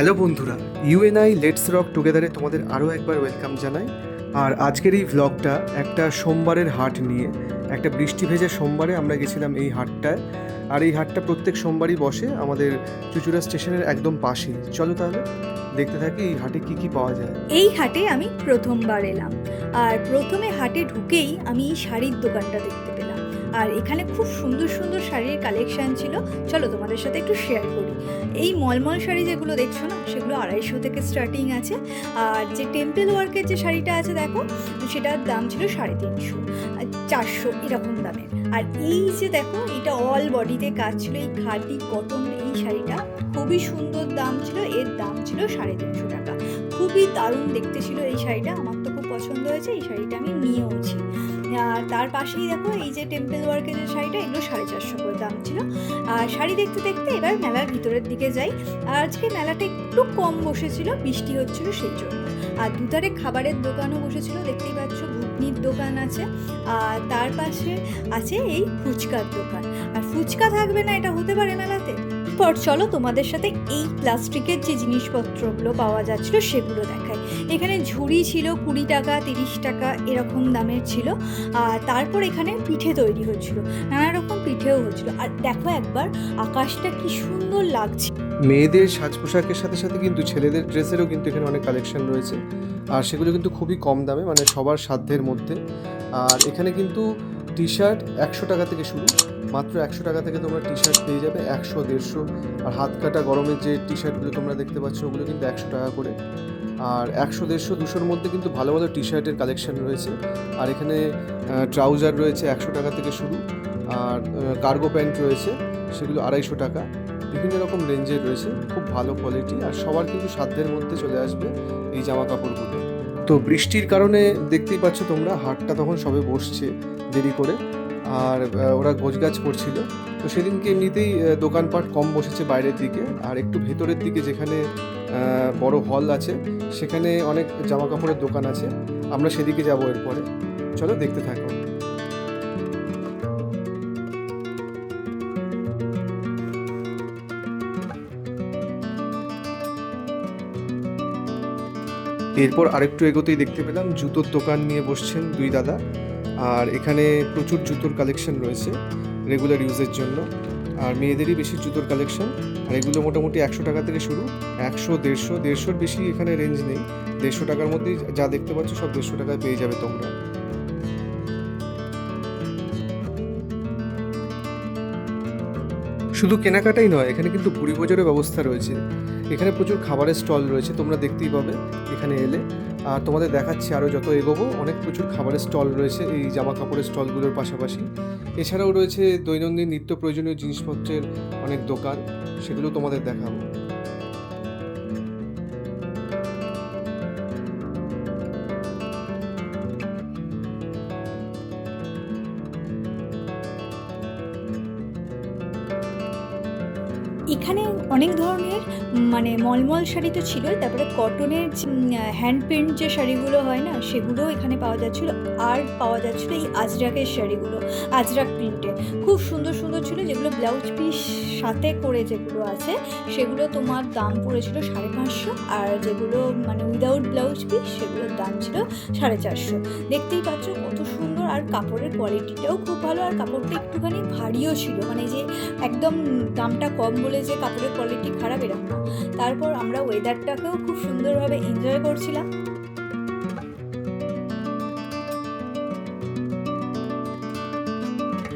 Hello বন্ধুরা UNI let's rock টুগেদারে তোমাদের আরও একবার ওয়েলকাম জানাই। আর আজকের এই ভ্লগটা একটা সোমবারের হাট নিয়ে, একটা বৃষ্টি ভেজা সোমবারে আমরা গেছিলাম এই হাটটায়। আর এই হাটটা প্রত্যেক সোমবারই বসে আমাদের চুচুড়া স্টেশনের একদম পাশেই। চলো তাহলে, দেখতে থাকি এই হাটে কি কি পাওয়া যায়। এই হাটে আমি প্রথমবার এলাম। আর প্রথমে হাটে ঢুকেই আমি এই শাড়ির দোকানটা দেখতে আর এখানে খুব সুন্দর সুন্দর শাড়ির কালেকশান ছিল। চলো তোমাদের সাথে একটু শেয়ার করি। এই মলমল শাড়ি যেগুলো দেখছ না, সেগুলো আড়াইশো থেকে স্টার্টিং আছে। আর যে টেম্পেল ওয়ার্কের যে শাড়িটা আছে দেখো, সেটার দাম ছিল সাড়ে তিনশো চারশো এরকম দামের। আর এই যে দেখো, এটা অল বডিতে কাজ ছিল, এই খাদি কটন এই শাড়িটা। খুবই সুন্দর দাম ছিল, এর দাম ছিল সাড়ে তিনশো টাকা। খুবই দারুণ দেখতে ছিল এই শাড়িটা, আমার তো খুব পছন্দ হয়েছে, এই শাড়িটা আমি নিয়েওছি। আর তার পাশেই দেখো এই যে টেম্পল ওয়ার্কের যে শাড়িটা, এগুলো সাড়ে চারশো করে দাম ছিল। আর শাড়ি দেখতে দেখতে এবার মেলার ভিতরের দিকে যাই। আর আজকে মেলাটা একটু কম বসেছিল, বৃষ্টি হচ্ছিল সেই জন্য। আর দুধারে খাবারের দোকানও বসেছিল, দেখতেই পাচ্ছ ঘুগনির দোকান আছে। আর তার পাশে আছে এই ফুচকার দোকান। আর ফুচকা থাকবে না, এটা হতে পারে মেলাতে। পর চলো তোমাদের সাথে এই প্লাস্টিকের যে জিনিসপত্রগুলো পাওয়া যাচ্ছিল, সেগুলো দেখাই। এখানে ঝুড়ি ছিল কুড়ি টাকা, তিরিশ টাকা এরকম দামের ছিল। আর তারপর এখানে পিঠে তৈরি হচ্ছিল, নানা রকম পিঠেও হচ্ছিল। আর দেখো একবার, আকাশটা কি সুন্দর লাগছে। মেয়েদের সাজ পোশাকের সাথে সাথে কিন্তু ছেলেদের ড্রেসেরও কিন্তু এখানে অনেক কালেকশন রয়েছে। আর সেগুলো কিন্তু খুবই কম দামে মানে সবার সাধ্যের মধ্যে। আর এখানে কিন্তু টি শার্ট একশো টাকা থেকে শুরু। মাত্র একশো টাকা থেকে তোমরা টি শার্ট পেয়ে যাবে, একশো, দেড়শো। আর হাত কাটা গরমের যে টি শার্টগুলো তোমরা দেখতে পাচ্ছ, ওগুলো কিন্তু একশো টাকা করে। আর একশো, দেড়শো, দুশোর মধ্যে কিন্তু ভালো ভালো টি শার্টের কালেকশন রয়েছে। আর এখানে ট্রাউজার রয়েছে একশো টাকা থেকে শুরু। আর কার্গো প্যান্ট রয়েছে, সেগুলো আড়াইশো টাকা। বিভিন্ন রকম রেঞ্জের রয়েছে, খুব ভালো কোয়ালিটি আর সবার কিন্তু সাধ্যের মধ্যে চলে আসবে এই জামা কাপড়গুলো তো বৃষ্টির কারণে দেখতেই পাচ্ছ তোমরা, হাটটা তখন সবে বসছে দেরি করে। আর ওরা গোছগাছ করছিল। তো সেদিনকে এমনিতেই দোকানপাট কম বসেছে বাইরের দিকে। আর একটু ভেতরের দিকে যেখানে বড় হল আছে, সেখানে অনেক জামা কাপড়ের দোকান আছে। আমরা সেদিকে যাব এরপরে। চলো দেখতে থাকো। এরপর আরেকটু এগোতেই দেখতে পেলাম, জুতোর দোকান নিয়ে বসছেন দুই দাদা। আর এখানে প্রচুর জুতোর কালেকশন রয়েছে রেগুলার ইউজের জন্য। আর মেয়েদেরই বেশি জুতোর কালেকশন আর এগুলো মোটামুটি একশো টাকা থেকে শুরু। একশো, দেড়শো, দেড়শোর বেশি এখানে রেঞ্জ নেই। দেড়শো টাকার মধ্যেই যা দেখতে পাচ্ছ সব দেড়শো টাকায় পেয়ে যাবে তোমরা। শুধু কেনাকাটাই নয়, এখানে কিন্তু ভুড়ি বাজারের ব্যবস্থা রয়েছে। এখানে প্রচুর খাবারের স্টল রয়েছে, তোমরা দেখতেই পাবে এখানে এলে। আর তোমাদের দেখাচ্ছি আরও যত এগোবো, অনেক প্রচুর খাবারের স্টল রয়েছে এই জামা কাপড়ের স্টলগুলোর পাশাপাশি। এছাড়াও রয়েছে দৈনন্দিন নিত্য প্রয়োজনীয় জিনিসপত্রের অনেক দোকান, সেগুলো তোমাদের দেখাবো। এখানে অনেক ধরনের মানে মলমল শাড়ি তো ছিলই, তারপরে কটনের হ্যান্ড প্রিন্ট যে শাড়িগুলো হয় না সেগুলো এখানে পাওয়া যাচ্ছিল। আর পাওয়া যাচ্ছিল এই আজরাকের শাড়িগুলো, আজরাক প্রিন্টের খুব সুন্দর সুন্দর ছিল, যেগুলো ব্লাউজ পিস সাথে করে যেগুলো আছে, সেগুলো তোমার দাম পড়েছিল সাড়ে পাঁচশো, আর যেগুলো মানে উইদাউট ব্লাউজ পিস সেগুলোর দাম ছিল সাড়ে চারশো। দেখতেই পাচ্ছ কত সুন্দর, আর কাপড়ের কোয়ালিটিটাও খুব ভালো, আর কাপড়টা একটুখানি ভারীও ছিল। মানে যে, একদম দামটা কম বলে যে কাপড়ের কোয়ালিটি খারাপ, এরকম তারপর আমরা ওয়েদারটাকেও খুব সুন্দরভাবে এনজয় করছিলাম।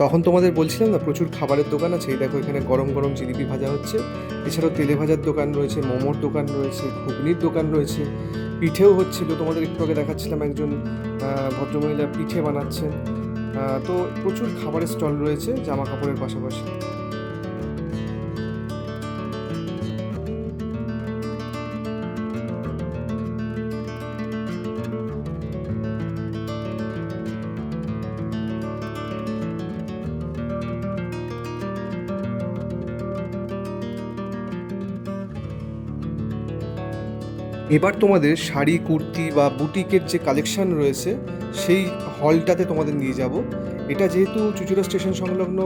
তখন তোমাদের বলছিলাম না, প্রচুর খাবারের দোকান আছে। দেখো এখানে গরম গরম জিলিপি ভাজা হচ্ছে। এছাড়াও তেলে ভাজার দোকান রয়েছে, মোমোর দোকান রয়েছে, ঘুগনির দোকান রয়েছে। পিঠেও হচ্ছিল তোমাদের একটু আগে দেখাচ্ছিলাম একজন ভদ্রমহিলা পিঠে বানাচ্ছেন তো প্রচুর খাবারের স্টল রয়েছে জামা কাপড়ের পাশাপাশি। এবার তোমাদের শাড়ি, কুর্তি বা বুটিকের যে কালেকশন রয়েছে, সেই হলটাতে তোমাদের নিয়ে যাব। এটা যেহেতু চুচুড়া স্টেশন সংলগ্ন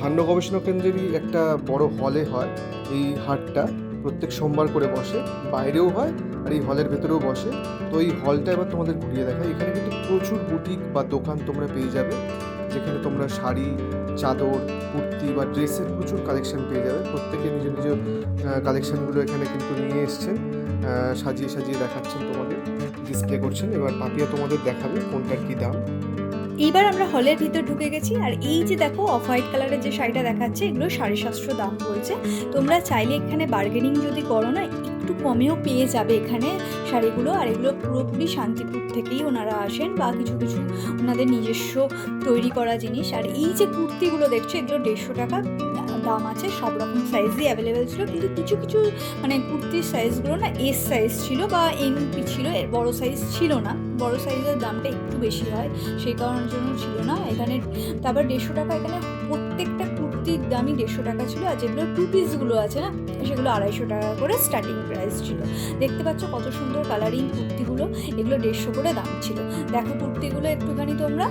ধান্য গবেষণা কেন্দ্রেরই একটা বড় হলে হয় এই হাটটা। প্রত্যেক সোমবার করে বসে, বাইরেও হয় আর এই হলের ভেতরেও বসে। তো এই হলটা এবার তোমাদের ঘুরিয়ে দেখায় এখানে কিন্তু প্রচুর বুটিক বা দোকান তোমরা পেয়ে যাবে, যেখানে তোমরা শাড়ি, চাদর, কুর্তি বা ড্রেসের প্রচুর কালেকশন পেয়ে যাবে। প্রত্যেকে নিজ নিজ কালেকশনগুলো এখানে কিন্তু নিয়ে এসছেন সাজিয়ে সাজিয়ে দেখাচ্ছেন তোমাদের ডিসপ্লে করছেন। এবার পাপিয়া তোমাদের দেখাবে কোনটার কি দাম। এইবার আমরা হলের ভিতর ঢুকে গেছি, আর এই যে দেখো অফ হোয়াইট কালারের যে শাড়িটা দেখাচ্ছে, এগুলো সাড়ে সাতশো দাম বলছে তোমরা চাইলে এখানে বার্গেনিং যদি করো না, একটু কমেও পেয়ে যাবে এখানে। শাড়িগুলো, আর এগুলো পুরোপুরি শান্তিপুর থেকেই ওনারা আসেন বা কিছু কিছু ওনাদের নিজস্ব তৈরি করা জিনিস। আর এই যে কুর্তিগুলো দেখছ, এগুলো দেড়শো টাকা। দাম আছে, সব রকম সাইজই অ্যাভেলেবেল ছিল। কিন্তু কিছু কিছু মানে কুর্তির সাইজগুলো না এস সাইজ ছিল বা এমপি ছিল, এর বড় সাইজ ছিল না। বড় সাইজের দামটা একটু বেশি হয়, সেই কারণের জন্য ছিল না। এখানে তারপর দেড়শো টাকা এখানে প্রত্যেকটা কুর্তির দামি দেড়শো টাকা ছিল আর যেগুলো টু পিসগুলো আছে না, সেগুলো আড়াইশো টাকা করে স্টার্টিং প্রাইস ছিল। দেখতে পাচ্ছ কত সুন্দর কালারিং কুর্তিগুলো, এগুলো দেড়শো করে দাম ছিল। দেখো কুর্তিগুলো একটুখানি তোমরা।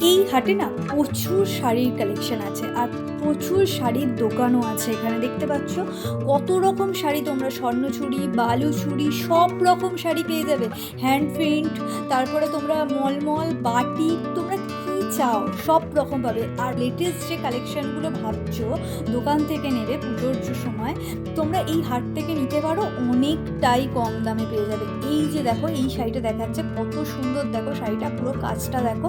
এই হাটে না প্রচুর শাড়ির কালেকশন আছে আর প্রচুর শাড়ির দোকানও আছে এখানে, দেখতে পাচ্ছ? কত রকম শাড়ি তোমরা স্বর্ণচুড়ি বালুচুড়ি সব রকম শাড়ি পেয়ে যাবে। হ্যান্ড প্রিন্ট তারপরে তোমরা মলমল, বাটি কি চাও, সব রকমভাবে আর লেটেস্ট যে কালেকশনগুলো ভাবছ, দোকান থেকে নেবে পুজোর সময়, তোমরা এই হাট থেকে নিতে পারো, অনেকটাই কম দামে পেয়ে যাবে। এই যে দেখো, এই শাড়িটা দেখাচ্ছে, কত সুন্দর দেখো শাড়িটা, পুরো কাজটা দেখো।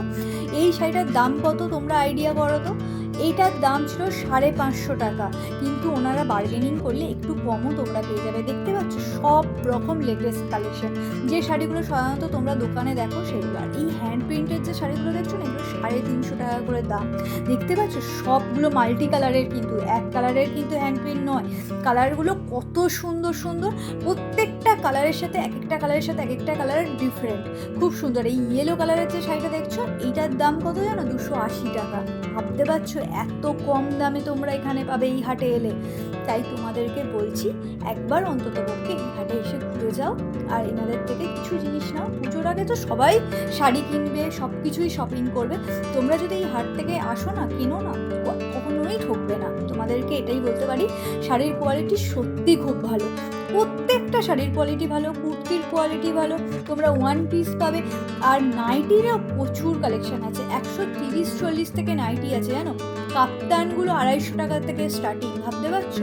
এই শাড়িটার দাম কত, তোমরা আইডিয়া করো তো? এইটার দাম ছিল সাড়ে পাঁচশো টাকা। কিন্তু ওনারা বার্গেনিং করলে একটু কমও তোমরা পেয়ে যাবে। দেখতে পাচ্ছ, সব রকম লেটেস্ট কালেকশন। যে শাড়িগুলো সাধারণত তোমরা দোকানে দেখো, সেগুলো। আর এই হ্যান্ড প্রিন্টের যে শাড়িগুলো দেখছ না, এগুলো সাড়ে তিনশো টাকা করে দাম। দেখতে পাচ্ছ, সবগুলো মাল্টি কালারের কিন্তু, এক কালারের কিন্তু হ্যান্ড প্রিন্ট নয়। কালারগুলো কত সুন্দর সুন্দর। প্রত্যেকটা কালারের সাথে এক একটা কালারের সাথে এক একটা কালারের ডিফারেন্ট খুব সুন্দর। এই ইয়েলো কালারের যে শাড়িটা দেখছ, এইটার দাম কত জানো? দুশো আশি টাকা। ভাবতে পারছ? এত কম দামে তোমরা এখানে পাবে এই হাটে এলে। তাই তোমাদেরকে বলছি, একবার অন্তত পক্ষে এই হাটে এসে ঘুরে যাও। আর এনাদের থেকে কিছু জিনিস নাও। পুজোর আগে তো সবাই শাড়ি কিনবে সব কিছুই শপিং করবে। তোমরা যদি এই হাট থেকে আসো না, কিনো না কখনোই ঠকবে না। তোমাদেরকে এটাই বলতে পারি, শাড়ির কোয়ালিটি সত্যি খুব ভালো। প্রত্যেকটা শাড়ির কোয়ালিটি ভালো, কুর্তির কোয়ালিটি ভালো, তোমরা ওয়ান পিস পাবে। আর নাইটিরও প্রচুর কালেকশন আছে। একশো তিরিশ, চল্লিশ থেকে নাইটি আছে, জানো? কাপ্তানগুলো আড়াইশো টাকা থেকে স্টার্টিং ভাবতে পারছ?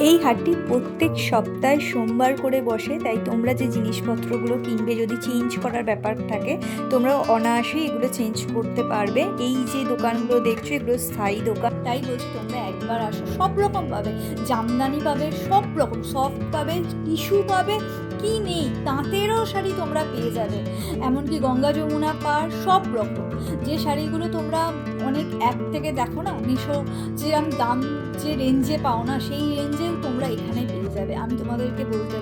এই হাটটি প্রত্যেক সপ্তাহে সোমবার করে বসে, তাই তোমরা যে জিনিসপত্রগুলো কিনবে যদি চেঞ্জ করার ব্যাপার থাকে, তোমরা অনায়াসেই এগুলো চেঞ্জ করতে পারবে। এই যে দোকানগুলো দেখছ, এগুলো স্থায়ী দোকান। তাই বলছি তোমরা একবার আসো, সব রকম পাবে। জামদানি পাবে, সব রকম সফট পাবে টিস্যু পাবে, কি নেই, তাঁতেরও শাড়ি তোমরা পেয়ে যাবে। এমনকি গঙ্গা যমুনা পার, সব রকম। যে শাড়িগুলো তোমরা অনেক অ্যাপ থেকে দেখো না মিশো যেরকম দাম যে রেঞ্জে পাও না, সেই রেঞ্জেও তোমরা এখানে পেয়ে যাবে। আমি তোমাদেরকে বলতে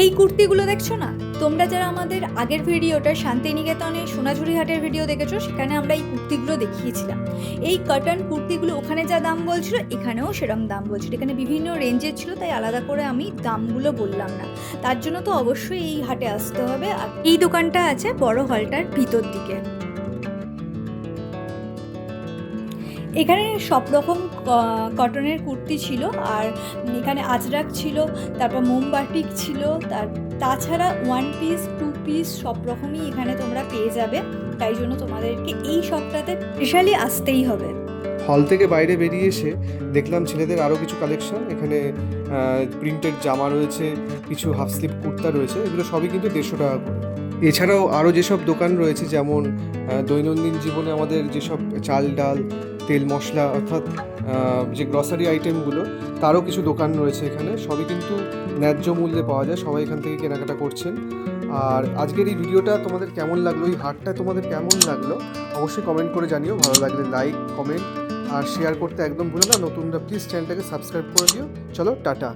এই কুর্তিগুলো দেখছ না? তোমরা যারা আমাদের আগের ভিডিওটা শান্তিনিকেতনে সোনাঝুরি হাটের ভিডিও দেখেছ, সেখানে আমরা এই কুর্তিগুলো দেখিয়েছিলাম। এই কটন কুর্তিগুলো ওখানে যা দাম বলছিল, এখানেও সেরকম দাম বলছিল। এখানে বিভিন্ন রেঞ্জের ছিল, তাই আলাদা করে আমি দামগুলো বললাম না। তার জন্য তো অবশ্যই এই হাটে আসতে হবে। আর এই দোকানটা আছে বড় হলটার ভিতর দিকে। এখানে সব রকম কটনের কুর্তি ছিল আর এখানে আজরাক ছিল, তারপর মোমবাটিক ছিল, তার, তাছাড়া ওয়ান পিস টু পিস সব রকমই এখানে তোমরা পেয়ে যাবে। তাই জন্য তোমাদেরকে এই শপটাতে স্পেশালি আসতেই হবে। হল থেকে বাইরে বেরিয়ে এসে দেখলাম ছেলেদের আরও কিছু কালেকশন এখানে প্রিন্টেড জামা রয়েছে, কিছু হাফ স্লিভ কুর্তা রয়েছে, এগুলো সবই কিন্তু দেড়শো টাকা করে। এছাড়াও আরও যেসব দোকান রয়েছে, যেমন দৈনন্দিন জীবনে আমাদের যেসব চাল ডাল তেল মশলা অর্থাৎ যে গ্রসারি আইটেমগুলো তারও কিছু দোকান রয়েছে এখানে। সবই কিন্তু ন্যায্য মূল্যে পাওয়া যায়। সবাই এখান থেকে কেনাকাটা করছেন। আর আজকের এই ভিডিওটা তোমাদের কেমন লাগল? এই হাটটা তোমাদের কেমন লাগল? অবশ্যই কমেন্ট করে জানিও। ভালো লাগলে লাইক কমেন্ট আর শেয়ার করতে একদম ভুলো না। নতুনরা প্লিজ চ্যানেলটাকে সাবস্ক্রাইব করে দিও। চলো, টাটা।